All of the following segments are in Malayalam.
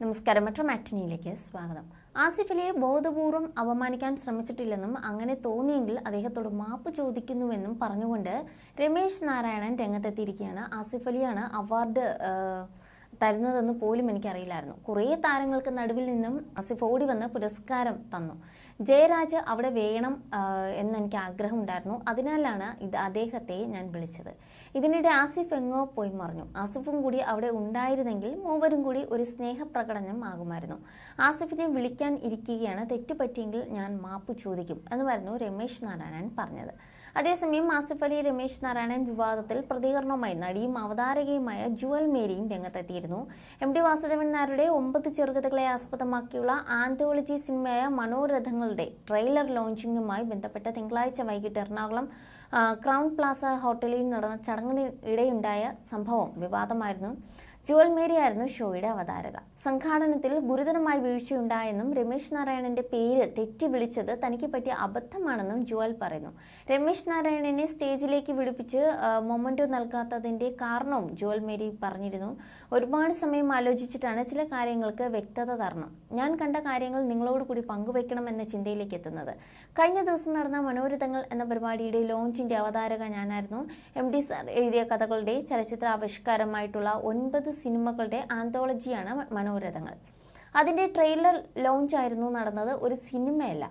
നമസ്കാരം. മറ്റു മാറ്റിനിയിലേക്ക് സ്വാഗതം. ആസിഫിലെ ബോധപൂർവം അപമാനിക്കാൻ ശ്രമിച്ചിട്ടില്ലെന്നും അങ്ങനെ തോന്നിയെങ്കിൽ അദ്ദേഹത്തോട് മാപ്പ് ചോദിക്കുന്നുവെന്നും പറഞ്ഞുകൊണ്ട് രമേശ് നാരായണൻ രംഗത്തെത്തിയിരിക്കുകയാണ്. ആസിഫ് അലിയാണ് അവാർഡ് തരുന്നതെന്ന് പോലും എനിക്കറിയില്ലായിരുന്നു. കുറേ താരങ്ങൾക്ക് നടുവിൽ നിന്നും ആസിഫ് ഓടി വന്ന് പുരസ്കാരം തന്നു. ജയരാജ് അവിടെ വേണം എന്ന് എനിക്ക് ആഗ്രഹമുണ്ടായിരുന്നു. അതിനാലാണ് ഇത് അദ്ദേഹത്തെ ഞാൻ വിളിച്ചത്. ഇതിനിടെ ആസിഫ് എങ്ങോ പോയി മറിഞ്ഞു. ആസിഫും കൂടി അവിടെ ഉണ്ടായിരുന്നെങ്കിൽ മൂവരും കൂടി ഒരു സ്നേഹപ്രകടനം ആകുമായിരുന്നു. ആസിഫിനെ വിളിക്കാൻ ഇരിക്കുകയാണ്. തെറ്റുപറ്റിയെങ്കിൽ ഞാൻ മാപ്പ് ചോദിക്കും എന്ന് പറഞ്ഞു രമേശ് നാരായണൻ പറഞ്ഞത്. അതേസമയം ആസിഫ് രമേശ് നാരായണൻ വിവാദത്തിൽ പ്രതികരണവുമായി നടിയും അവതാരകയുമായ ജുവൽ മേരിയും രംഗത്തെത്തിയിരുന്നു. എം ഡി വാസുദേവൻ നായരുടെ ഒമ്പത് ചെറുകഥകളെ ആസ്പദമാക്കിയുള്ള ആന്തോളജി സിനിമയായ മനോരഥങ്ങളുടെ ട്രെയിലർ ലോഞ്ചിങ്ങുമായി ബന്ധപ്പെട്ട തിങ്കളാഴ്ച വൈകിട്ട് എറണാകുളം ക്രൗൺ പ്ലാസ ഹോട്ടലിൽ നടന്ന ചടങ്ങിനിടെയുണ്ടായ സംഭവം വിവാദമായിരുന്നു. ജുവൽ മേരി ആയിരുന്നു ഷോയുടെ അവതാരക. സംഘാടനത്തിൽ ഗുരുതരമായി വീഴ്ചയുണ്ടായെന്നും രമേശ് നാരായണന്റെ പേര് തെറ്റി വിളിച്ചത് തനിക്ക് പറ്റിയ അബദ്ധമാണെന്നും ജുവൽ പറയുന്നു. രമേശ് നാരായണനെ സ്റ്റേജിലേക്ക് വിളിപ്പിച്ച് മൊമെന്റോ നൽകാത്തതിന്റെ കാരണവും ജുവൽ മേരി പറഞ്ഞിരുന്നു. ഒരുപാട് സമയം ആലോചിച്ചിട്ടാണ് ചില കാര്യങ്ങൾക്ക് വ്യക്തത തരണം. ഞാൻ കണ്ട കാര്യങ്ങൾ നിങ്ങളോട് കൂടി പങ്കുവെക്കണം എന്ന ചിന്തയിലേക്ക് എത്തുന്നത്. കഴിഞ്ഞ ദിവസം നടന്ന മനോരഥങ്ങൾ എന്ന പരിപാടിയുടെ ലോഞ്ചിന്റെ അവതാരക ഞാനായിരുന്നു. എം ഡി സാർ എഴുതിയ കഥകളുടെ ചലച്ചിത്ര ആവിഷ്കാരമായിട്ടുള്ള ഒൻപത് സിനിമകളുടെ ആന്തോളജിയാണ് മനോരഥങ്ങൾ. അതിന്റെ ട്രെയിലർ ലോഞ്ച് ആയിരുന്നു നടന്നത് ഒരു സിനിമയല്ല.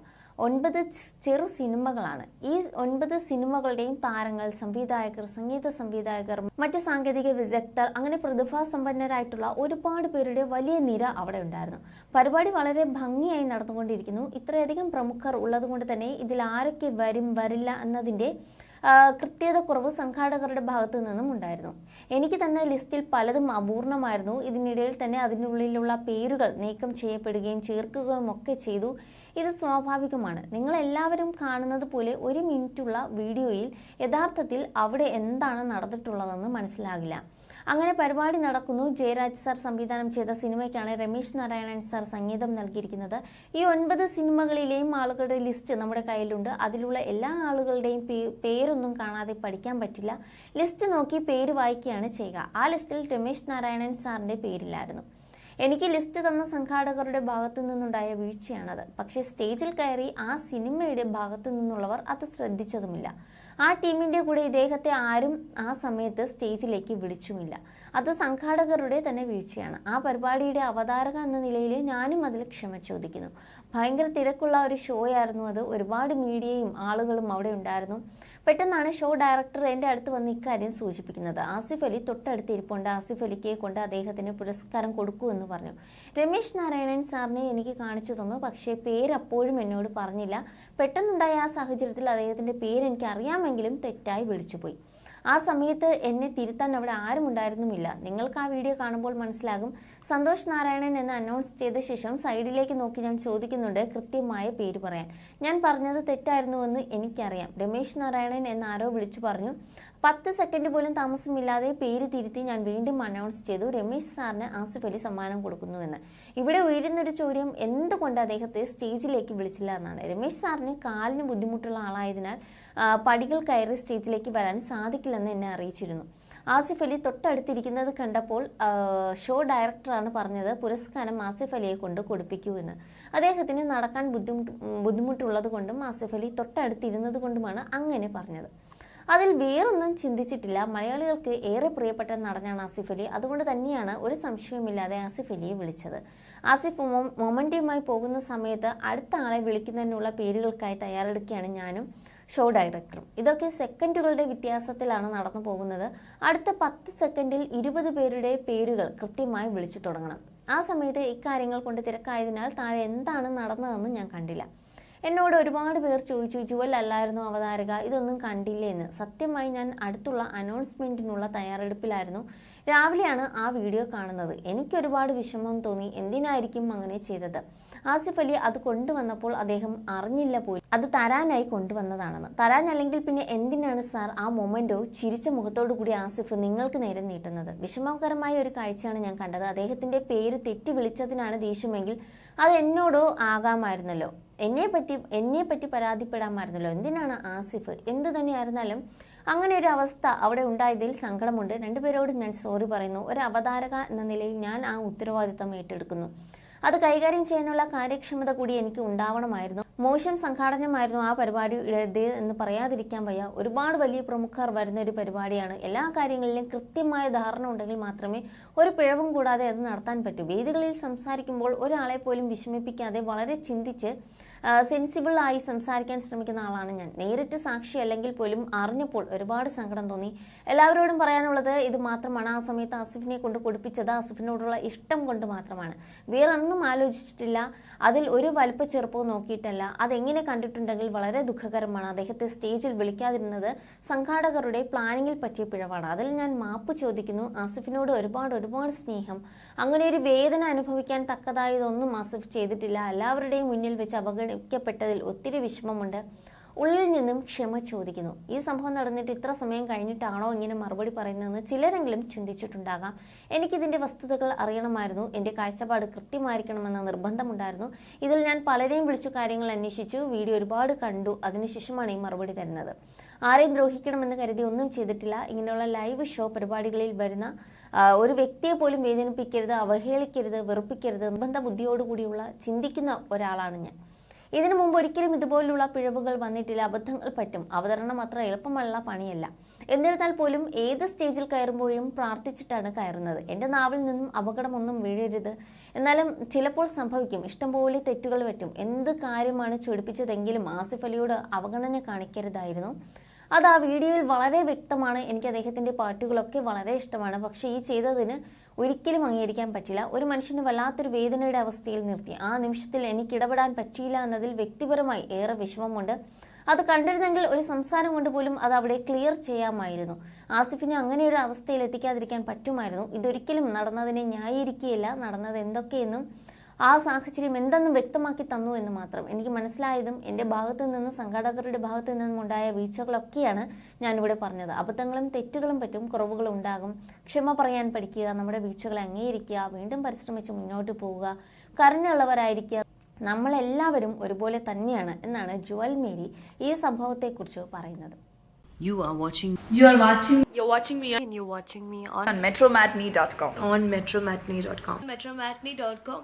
ഒൻപത് ചെറു സിനിമകളാണ്. ഈ ഒൻപത് സിനിമകളുടെയും താരങ്ങൾ സംവിധായകർ സംഗീത സംവിധായകർ മറ്റ് സാങ്കേതിക വിദഗ്ധർ അങ്ങനെ പ്രതിഭാസമ്പന്നരായിട്ടുള്ള ഒരുപാട് പേരുടെ വലിയ നിര അവിടെ ഉണ്ടായിരുന്നു. പരിപാടി വളരെ ഭംഗിയായി നടന്നുകൊണ്ടിരിക്കുന്നു. ഇത്രയധികം പ്രമുഖർ ഉള്ളതുകൊണ്ട് തന്നെ ഇതിൽ ആരൊക്കെ വരും വരില്ല എന്നതിന്റെ കൃത്യത കുറവ് സംഘാടകരുടെ ഭാഗത്തു നിന്നും ഉണ്ടായിരുന്നു. എനിക്ക് തന്നെ ലിസ്റ്റിൽ പലതും അപൂർണമായിരുന്നു. ഇതിനിടയിൽ തന്നെ അതിനുള്ളിലുള്ള പേരുകൾ നീക്കം ചെയ്യപ്പെടുകയും ചേർക്കുകയും ഒക്കെ ചെയ്തു. ഇത് സ്വാഭാവികമാണ്. നിങ്ങൾ എല്ലാവരും കാണുന്നത് പോലെ ഒരു മിനിറ്റുള്ള വീഡിയോയിൽ യഥാർത്ഥത്തിൽ അവിടെ എന്താണ് നടന്നിട്ടുള്ളതെന്ന് മനസ്സിലാകില്ല. അങ്ങനെ പരിപാടി നടക്കുന്നു. ജയരാജ് സാർ സംവിധാനം ചെയ്ത സിനിമയ്ക്കാണ് രമേശ് നാരായണൻ സാർ സംഗീതം നൽകിയിരിക്കുന്നത്. ഈ ഒൻപത് സിനിമകളിലെയും ആളുകളുടെ ലിസ്റ്റ് നമ്മുടെ കയ്യിലുണ്ട്. അതിലുള്ള എല്ലാ ആളുകളുടെയും പേരൊന്നും കാണാതെ പഠിക്കാൻ പറ്റില്ല. ലിസ്റ്റ് നോക്കി പേര് വായിക്കുകയാണ് ചെയ്യുക. ആ ലിസ്റ്റിൽ രമേശ് നാരായണൻ സാറിന്റെ പേരില്ലായിരുന്നു എനിക്ക് ലിസ്റ്റ് തന്ന സംഘാടകരുടെ ഭാഗത്തു നിന്നുണ്ടായ വീഴ്ചയാണത്. പക്ഷേ സ്റ്റേജിൽ കയറി ആ സിനിമയുടെ ഭാഗത്തു നിന്നുള്ളവർ അത് ശ്രദ്ധിച്ചതുമില്ല. ആ ടീമിന്റെ കൂടെ ഇദ്ദേഹത്തെ ആരും ആ സമയത്ത് സ്റ്റേജിലേക്ക് വിളിച്ചുമില്ല. അത് സംഘാടകരുടെ തന്നെ വീഴ്ചയാണ്. ആ പരിപാടിയുടെ അവതാരക എന്ന നിലയിൽ ഞാനും അതിൽ ക്ഷമ ചോദിക്കുന്നു. ഭയങ്കര തിരക്കുള്ള ഒരു ഷോയായിരുന്നു അത്. ഒരുപാട് മീഡിയയും ആളുകളും അവിടെ ഉണ്ടായിരുന്നു. പെട്ടെന്നാണ് ഷോ ഡയറക്ടർ എന്റെ അടുത്ത് വന്ന് ഇക്കാര്യം സൂചിപ്പിക്കുന്നത്. ആസിഫ് അലി തൊട്ടടുത്ത് ഇരിപ്പുണ്ട് ആസിഫ് അലിക്ക് കൊണ്ട് അദ്ദേഹത്തിന് പുരസ്കാരം കൊടുക്കൂ എന്ന് പറഞ്ഞു. രമേശ് നാരായണൻ സാറിനെ എനിക്ക് കാണിച്ചു തന്നു. പക്ഷേ പേര് അപ്പോഴും എന്നോട് പറഞ്ഞില്ല. പെട്ടെന്നുണ്ടായ ആ സാഹചര്യത്തിൽ അദ്ദേഹത്തിന്റെ പേര് എനിക്ക് അറിയാമെങ്കിലും തെറ്റായി വിളിച്ചുപോയി. ആ സമയത്ത് എന്നെ തിരുത്താൻ അവിടെ ആരും ഉണ്ടായിരുന്നുമില്ല. നിങ്ങൾക്ക് ആ വീഡിയോ കാണുമ്പോൾ മനസ്സിലാകും. സന്തോഷ് നാരായണൻ എന്ന് അനൗൺസ് ചെയ്ത ശേഷം സൈഡിലേക്ക് നോക്കി ഞാൻ ചോദിക്കുന്നുണ്ട് കൃത്യമായ പേര് പറയാൻ. ഞാൻ പറഞ്ഞത് തെറ്റായിരുന്നുവെന്ന് എനിക്കറിയാം. രമേശ് നാരായണൻ എന്ന് ആരോ വിളിച്ചു പറഞ്ഞു. പത്ത് സെക്കൻഡ് പോലും താമസമില്ലാതെ പേര് തിരുത്തി ഞാൻ വീണ്ടും അനൗൺസ് ചെയ്തു. രമേശ് സാറിന് ആസിഫ് സമ്മാനം കൊടുക്കുന്നുവെന്ന്. ഇവിടെ ഉയരുന്നൊരു ചോദ്യം എന്തുകൊണ്ട് അദ്ദേഹത്തെ സ്റ്റേജിലേക്ക് വിളിച്ചില്ല എന്നാണ്. രമേശ് സാറിന് കാലിന് ബുദ്ധിമുട്ടുള്ള ആളായതിനാൽ പടികൾ കയറി സ്റ്റേജിലേക്ക് വരാൻ സാധിക്കില്ലെന്ന് എന്നെ അറിയിച്ചിരുന്നു. ആസിഫ് അലി തൊട്ടടുത്തിരിക്കുന്നത് കണ്ടപ്പോൾ ഷോ ഡയറക്ടറാണ് പറഞ്ഞത് പുരസ്കാരം ആസിഫ് അലിയെ കൊണ്ട് കൊടുപ്പിക്കൂ എന്ന്. അദ്ദേഹത്തിന് നടക്കാൻ ബുദ്ധിമുട്ട് ബുദ്ധിമുട്ടുള്ളത് കൊണ്ടും ആസിഫ് അലി തൊട്ടടുത്തിരുന്നത് കൊണ്ടുമാണ് അങ്ങനെ പറഞ്ഞത്. അതിൽ വേറൊന്നും ചിന്തിച്ചിട്ടില്ല. മലയാളികൾക്ക് ഏറെ പ്രിയപ്പെട്ട നടനാണ് ആസിഫ് അലി. അതുകൊണ്ട് തന്നെയാണ് ഒരു സംശയവുമില്ലാതെ ആസിഫ് അലിയെ വിളിച്ചത്. ആസിഫ് മൊമന്റിയുമായി പോകുന്ന സമയത്ത് അടുത്ത ആളെ വിളിക്കുന്നതിനുള്ള പേരുകൾക്കായി തയ്യാറെടുക്കുകയാണ് ഞാനും. ഷോ ഡയറക്ടറും ഇതൊക്കെ സെക്കൻഡുകളുടെ വ്യത്യാസത്തിലാണ് നടന്നു പോകുന്നത്. അടുത്ത പത്ത് സെക്കൻഡിൽ ഇരുപത് പേരുടെ പേരുകൾ കൃത്യമായി വിളിച്ചു തുടങ്ങണം. ആ സമയത്ത് ഇക്കാര്യങ്ങൾ കൊണ്ട് തിരക്കായതിനാൽ താഴെ എന്താണ് നടന്നതെന്ന് ഞാൻ കണ്ടില്ല. എന്നോട് ഒരുപാട് പേർ ചോദിച്ചു ജുവൽ അല്ലായിരുന്നു അവതാരക ഇതൊന്നും കണ്ടില്ലേ എന്ന്. സത്യമായി ഞാൻ അടുത്തുള്ള അനൗൺസ്മെന്റിനുള്ള തയ്യാറെടുപ്പിലായിരുന്നു. രാവിലെയാണ് ആ വീഡിയോ കാണുന്നത്. എനിക്കൊരുപാട് വിഷമം തോന്നി. എന്തിനായിരിക്കും അങ്ങനെ ചെയ്തത്? ആസിഫ് അലി അത് കൊണ്ടുവന്നപ്പോൾ അദ്ദേഹം അറിഞ്ഞില്ല പോലും. അത് തരാനായി കൊണ്ടുവന്നതാണെന്ന്. തരാനല്ലെങ്കിൽ പിന്നെ എന്തിനാണ് സാർ ആ മൊമെന്റോ ചിരിച്ച മുഖത്തോടു കൂടി ആസിഫ് നിങ്ങൾക്ക് നേരെ നീട്ടുന്നത്? വിഷമകരമായ ഒരു കാഴ്ചയാണ് ഞാൻ കണ്ടത്. അദ്ദേഹത്തിന്റെ പേര് തെറ്റി വിളിച്ചതിനാണ് ദേഷ്യമെങ്കിൽ അത് എന്നോടോ ആകാമായിരുന്നല്ലോ. എന്നെ പറ്റി എന്നെ പറ്റി പരാതിപ്പെടാമായിരുന്നല്ലോ. എന്തിനാണ് ആസിഫ്? എന്ത് തന്നെയായിരുന്നാലും അങ്ങനെ ഒരു അവസ്ഥ അവിടെ ഉണ്ടായതിൽ സങ്കടമുണ്ട്. രണ്ടുപേരോടും ഞാൻ സോറി പറയുന്നു. ഒരു അവതാരക എന്ന നിലയിൽ ഞാൻ ആ ഉത്തരവാദിത്തം ഏറ്റെടുക്കുന്നു. അത് കൈകാര്യം ചെയ്യാനുള്ള കാര്യക്ഷമത കൂടി എനിക്ക് ഉണ്ടാവണമായിരുന്നു. മോശം സംഘാടനമായിരുന്നു ആ പരിപാടി എന്ന് പറയാതിരിക്കാൻ വയ്യ. ഒരുപാട് വലിയ പ്രമുഖർ വരുന്ന ഒരു പരിപാടിയാണ്. എല്ലാ കാര്യങ്ങളിലും കൃത്യമായ ധാരണ ഉണ്ടെങ്കിൽ മാത്രമേ ഒരു പിഴവും കൂടാതെ അത് നടത്താൻ പറ്റൂ. വേദികളിൽ സംസാരിക്കുമ്പോൾ ഒരാളെ പോലും വിഷമിപ്പിക്കാതെ വളരെ ചിന്തിച്ച് സെൻസിബിൾ ആയി സംസാരിക്കാൻ ശ്രമിക്കുന്ന ആളാണ് ഞാൻ. നേരിട്ട് സാക്ഷി അല്ലെങ്കിൽ പോലും അറിഞ്ഞപ്പോൾ ഒരുപാട് സങ്കടം തോന്നി. എല്ലാവരോടും പറയാനുള്ളത് ഇത് മാത്രമാണ്. ആ സമയത്ത് ആസിഫിനെ കൊണ്ട് കൊടുപ്പിച്ചത് ആസിഫിനോടുള്ള ഇഷ്ടം കൊണ്ട് മാത്രമാണ്. വേറൊന്നും ആലോചിച്ചിട്ടില്ല. അതിൽ ഒരു വലുപ്പ ചെറുപ്പവും നോക്കിയിട്ടല്ല. അതെങ്ങനെ കണ്ടിട്ടുണ്ടെങ്കിൽ വളരെ ദുഃഖകരമാണ്. അദ്ദേഹത്തെ സ്റ്റേജിൽ വിളിക്കാതിരുന്നത് സംഘാടകരുടെ പ്ലാനിങ്ങിൽ പറ്റിയ പിഴവാണ്. അതിൽ ഞാൻ മാപ്പ് ചോദിക്കുന്നു. ആസിഫിനോട് ഒരുപാട് ഒരുപാട് സ്നേഹം. അങ്ങനെ ഒരു വേദന അനുഭവിക്കാൻ തക്കതായതൊന്നും ആസിഫ് ചെയ്തിട്ടില്ല. എല്ലാവരുടെയും മുന്നിൽ വെച്ച് അവഗണിക്കപ്പെട്ടതിൽ ഒത്തിരി വിഷമമുണ്ട്. ഉള്ളിൽ നിന്നും ക്ഷമ ചോദിക്കുന്നു. ഈ സംഭവം നടന്നിട്ട് ഇത്ര സമയം കഴിഞ്ഞിട്ടാണോ ഇങ്ങനെ മറുപടി പറയുന്നതെന്ന് ചിലരെങ്കിലും ചിന്തിച്ചിട്ടുണ്ടാകാം. എനിക്കിതിന്റെ വസ്തുതകൾ അറിയണമായിരുന്നു. എന്റെ കാഴ്ചപ്പാട് കൃത്യമായിരിക്കണമെന്ന നിർബന്ധമുണ്ടായിരുന്നു. ഇതിൽ ഞാൻ പലരെയും വിളിച്ചു കാര്യങ്ങൾ അന്വേഷിച്ചു. വീഡിയോ ഒരുപാട് കണ്ടു. അതിനുശേഷമാണ് ഈ മറുപടി തരുന്നത്. ആരെയും ദ്രോഹിക്കണമെന്ന് കരുതി ഒന്നും ചെയ്തിട്ടില്ല. ഇങ്ങനെയുള്ള ലൈവ് ഷോ പരിപാടികളിൽ വരുന്ന ഒരു വ്യക്തിയെ പോലും വേദനിപ്പിക്കരുത് അവഹേളിക്കരുത് വെറുപ്പിക്കരുത് നിർബന്ധ ബുദ്ധിയോടുകൂടിയുള്ള ചിന്തിക്കുന്ന ഒരാളാണ് ഞാൻ. ഇതിനു മുമ്പ് ഒരിക്കലും ഇതുപോലുള്ള പിഴവുകൾ വന്നിട്ടില്ല. അബദ്ധങ്ങൾ പറ്റും. അവതരണം അത്ര എളുപ്പമുള്ള പണിയല്ല. എന്നിരുന്നാൽ പോലും ഏത് സ്റ്റേജിൽ കയറുമ്പോഴും പ്രാർത്ഥിച്ചിട്ടാണ് കയറുന്നത്. എന്റെ നാവിൽ നിന്നും അപകടമൊന്നും വീഴരുത്. എന്നാലും ചിലപ്പോൾ സംഭവിക്കും. ഇഷ്ടംപോലെ തെറ്റുകൾ പറ്റും. എന്ത് കാര്യമാണ് ചൊടിപ്പിച്ചതെങ്കിലും ആസിഫ് അലിയോട് അവഗണന കാണിക്കരുതായിരുന്നു. അത് ആ വീഡിയോയിൽ വളരെ വ്യക്തമാണ്. എനിക്ക് അദ്ദേഹത്തിന്റെ പാട്ടുകളൊക്കെ വളരെ ഇഷ്ടമാണ്. പക്ഷേ ഈ ചെയ്തതിന് ഒരിക്കലും അംഗീകരിക്കാൻ പറ്റില്ല. ഒരു മനുഷ്യന് വല്ലാത്തൊരു വേദനയുടെ അവസ്ഥയിൽ നിർത്തി. ആ നിമിഷത്തിൽ എനിക്ക് ഇടപെടാൻ പറ്റിയില്ല എന്നതിൽ വ്യക്തിപരമായി ഏറെ വിഷമമുണ്ട്. അത് കണ്ടിരുന്നെങ്കിൽ ഒരു സംസാരം കൊണ്ട് പോലും അത് അവിടെ ക്ലിയർ ചെയ്യാമായിരുന്നു. ആസിഫിനെ അങ്ങനെ ഒരു അവസ്ഥയിൽ എത്തിക്കാതിരിക്കാൻ പറ്റുമായിരുന്നു. ഇതൊരിക്കലും നടന്നതിനെ ന്യായീകരിക്കുകയില്ല. നടന്നത് എന്തൊക്കെയെന്നും ആ സാഹചര്യം എന്തെന്ന് വ്യക്തമാക്കി തന്നു എന്ന് മാത്രം എനിക്ക് മനസ്സിലായതും എന്റെ ഭാഗത്തു നിന്ന് സംഘാടകരുടെ ഭാഗത്തു നിന്നും ഉണ്ടായ വീഴ്ചകളൊക്കെയാണ് ഞാനിവിടെ പറഞ്ഞത് അബദ്ധങ്ങളും തെറ്റുകളും പറ്റും കുറവുകളും ഉണ്ടാകും ക്ഷമ പറയാൻ പഠിക്കുക നമ്മുടെ വീഴ്ചകളെ അംഗീകരിക്കുക വീണ്ടും പരിശ്രമിച്ച് മുന്നോട്ട് പോവുക കരുണയുള്ളവരായിരിക്കുക നമ്മളെല്ലാവരും ഒരുപോലെ തന്നെയാണ് എന്നാണ് ജുവൽ മേരി ഈ സംഭവത്തെക്കുറിച്ച് പറയുന്നത് You are watching You are watching You're watching me and you're watching me on, on metromatney.com. on metromatney.com. Metromatney.com.